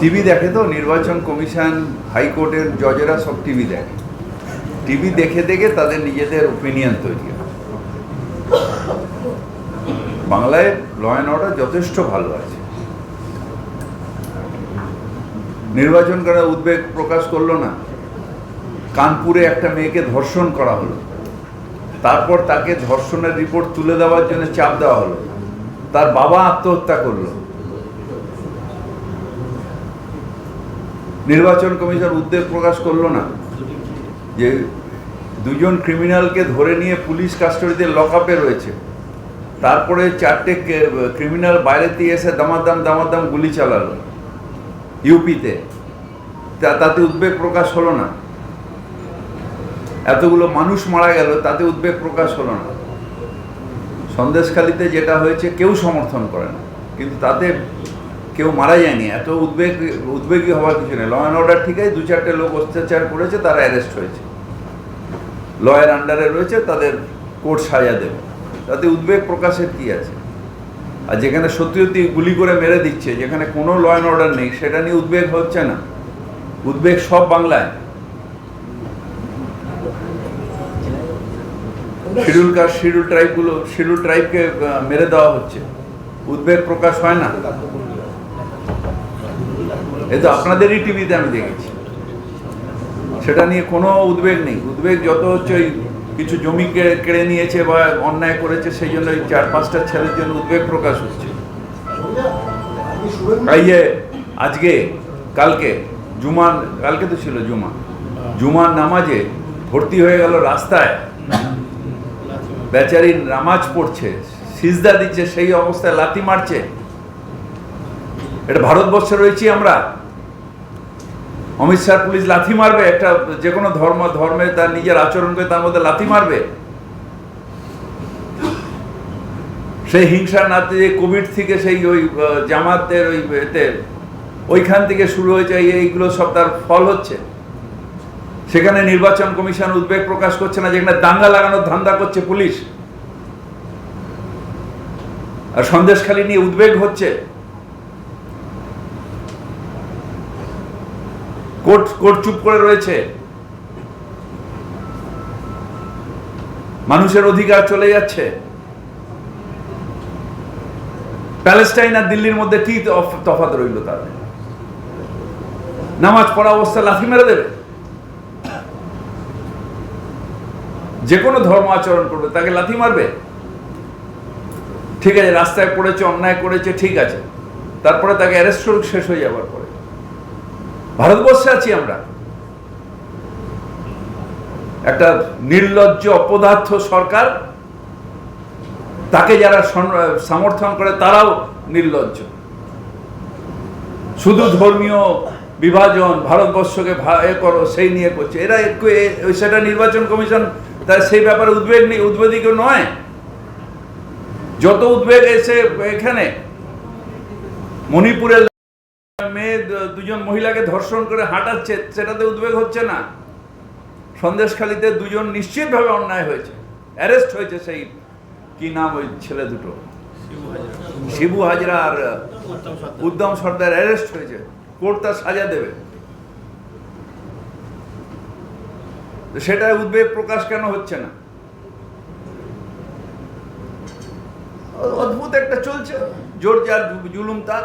TV দেখে তো, নির্বাচন কমিশন, হাইকোর্টের জজেরা সব টিভি দেখে। টিভি দেখে দেখে তাদের নিজেদের ওপিনিয়ন তৈরি হয়। বাংলায় ল অ্যান্ড অর্ডার যথেষ্ট ভালো আছে। নির্বাচন করার উদ্বেগ প্রকাশ করল না। কানপুরে একটা মেয়েকে ধর্ষণ করা হলো। তারপর তাকে ধর্ষণের রিপোর্ট তুলে দেওয়ার জন্য চাপ দেওয়া হলো। তার বাবা আত্মহত্যা করল। নির্বাচন কমিশন উদ্বেগ প্রকাশ করল না? যে দুজন ক্রিমিনালকে ধরে নিয়ে পুলিশ কাস্টডিতে লকআপে রয়েছে। তারপরে চারটে ক্রিমিনাল বাইরে দিয়ে এসে দামাদাম দামাদাম গুলি চালালো ইউপিতে। তাতে উদ্বেগ প্রকাশ হলো না। এতগুলো মানুষ মারা গেল, তাতে উদ্বেগ প্রকাশ হলো না। সন্দেশখালিতে যেটা হয়েছে কেউ সমর্থন করে না। কিন্তু তাতে কেউ মারা যায়নি। এত উদ্বেগ, উদ্বেগী হওয়ার কিছু নেই। ল অ্যান্ড অর্ডার ঠিক আছে দু চারটে লোক অত্যাচার করেছে, তারা অ্যারেস্ট হয়েছে। লয়ের আন্ডারে রয়েছে, তাদের কোর্ট সাজা দেবে। তাতে উদ্বেগ প্রকাশের কি আছে? আর যেখানে সত্যি সত্যি গুলি করে মেরে দিচ্ছে, যেখানে কোনো ল অ্যান্ড অর্ডার নেই, সেটা নিয়ে উদ্বেগ হচ্ছে না। উদ্বেগ সব বাংলায়। শিডিউল কাস্ট শিডিউল ট্রাইবগুলো শিডিউল ট্রাইবকে মেরে দেওয়া হচ্ছে। উদ্বেগ প্রকাশ হয় না। এ তো আপনাদেরই টিভিতে আমি দেখেছি। সেটা নিয়ে কোনো উদ্বেগ নেই। উদ্বেগ যত হচ্ছে ওই কিছু জমি কেড়ে নিয়েছে বা অন্যায় করেছে, সেই জন্য ওই চার পাঁচটা ছেলের জন্য উদ্বেগ প্রকাশ হচ্ছে। এই যে আজকে, কালকে জুমান কালকে তো ছিল জুমা। জুমার নামাজে ভর্তি হয়ে গেল রাস্তায়। বেচারি নামাজ পড়ছে, সিজদা দিচ্ছে, সেই অবস্থায় লাথি মারছে। এটা ভারতবর্ষে রয়েছি আমরা। অমিত শাহ পুলিশ লাথি মারবে, একটা যে কোনো ধর্ম, ধর্মে তার নিজের আচরণ করে তার মধ্যে লাথি মারবে। সেই হিংসা নাতে যে কোভিড থেকে সেই ওই জামাতের ওই এতে, ওইখান থেকে শুরু হয়েছে, এই এইগুলো সব তার ফল হচ্ছে। সেখানে নির্বাচন কমিশন উদ্বেগ প্রকাশ করছে না, যেখানে দাঙ্গা লাগানোর ধান্দা করছে পুলিশ। আর সন্দেশখালী নিয়ে উদ্বেগ হচ্ছে। কোর্ট কোর্ট চুপ করে রয়েছে। মানুষের অধিকার চলে যাচ্ছে। প্যালেস্টাইন আর দিল্লির মধ্যে কি তফ- তফাৎ রইল তাদের? নামাজ পড়া অবস্থা লাথি মেরে দেবে? যে কোনো ধর্ম আচরণ করবে, তাকে লাথি মারবে? ঠিক আছে, রাস্তায় পড়েছে, অন্যায় করেছে, ঠিক আছে। তারপরে তাকে অ্যারেস্ট করুক শেষ হয়ে যাওয়ার পরে। ভারতবর্ষে আছি আমরা। একটা নির্লজ্জ অপদার্থ সরকার, তাকে যারা সমর্থন করে তারাও নির্লজ্জ। শুধু ধর্মীয় বিভাজন ভারতবর্ষকে এ করো, সেই নিয়ে করছে। এরা সেটা নির্বাচন কমিশন তার সেই ব্যাপারে উদ্বেগ নেই উদ্বেদিক নয়। যত উদ্বেগ এসে এখানে, মণিপুরের মেয়ে দুজন মহিলাকে ধর্ষণ করে হাঁটাচ্ছে, সেটাতে উদ্বেগ হচ্ছে না? দুজন নিশ্চিতভাবে অন্যায় হয়েছে। অ্যারেস্ট হয়েছে সেই, কি নাম ওই ছেলে দুটো? শিবু হাজরা আর উদ্যম সর্দার অ্যারেস্ট হয়েছে। কোর্ট তার সাজা দেবে। সেটা উদ্বেগ প্রকাশ কেন হচ্ছে না? অদ্ভুত একটা চলছে। জোর যার জুলুম তার।